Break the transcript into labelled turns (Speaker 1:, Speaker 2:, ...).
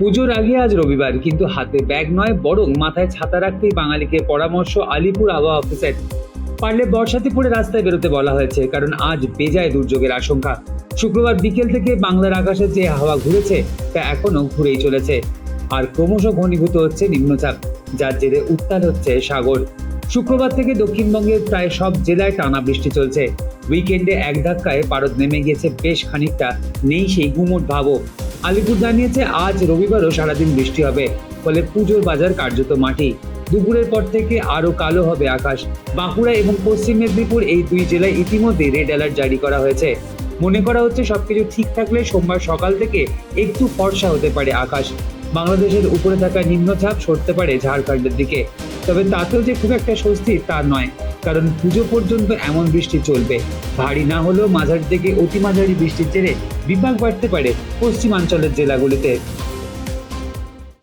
Speaker 1: পুজোর আগে আজ রবিবার, কিন্তু হাতে ব্যাগ নয়, বরং মাথায় ছাতা রাখতেই বাঙালিকে পরামর্শ আলিপুর আবহাওয়া অফিসের পারলে বর্ষাতে পরে রাস্তায় বেরোতে বলা হয়েছে, কারণ আজ বেজায় দুর্যোগের আশঙ্কা। শুক্রবার বিকেল থেকে বাংলার আকাশে যে হাওয়া ঘুরেছে, তা এখনও ঘুরেই চলেছে। আর ক্রমশ ঘনীভূত হচ্ছে নিম্নচাপ, যার জেরে উত্তাল হচ্ছে সাগর। শুক্রবার থেকে দক্ষিণবঙ্গের প্রায় সব জেলায় টানা বৃষ্টি চলছে। উইকেন্ডে এক ধাক্কায় পারদ নেমে গিয়েছে বেশ খানিকটা, নেই সেই গুমট ভাবও। আলিপুর জানিয়েছে, আজ রবিবারও সারাদিন বৃষ্টি হবে, ফলে পুজোর বাজার কার্যত মাটি। দুপুরের পর থেকে আরও কালো হবে আকাশ। বাঁকুড়া এবং পশ্চিম মেদিনীপুর এই দুই জেলায় ইতিমধ্যে রেড অ্যালার্ট জারি করা হয়েছে। মনে করা হচ্ছে সবকিছু ঠিক থাকলে সোমবার সকাল থেকে একটু ফর্সা হতে পারে আকাশ। বাংলাদেশের উপরে থাকা নিম্নচাপ সরতে পারে ঝাড়খণ্ডের দিকে। তবে তাতেও যে খুব একটা স্বস্তি তা নয়। কারণ পুজো পর্যন্ত এমন বৃষ্টি চলবে। ভারী না হলেও মাঝারি থেকে অতি মাঝারি বৃষ্টির জেরে বিপাক বাড়তে পারে পশ্চিমাঞ্চলের জেলাগুলিতে।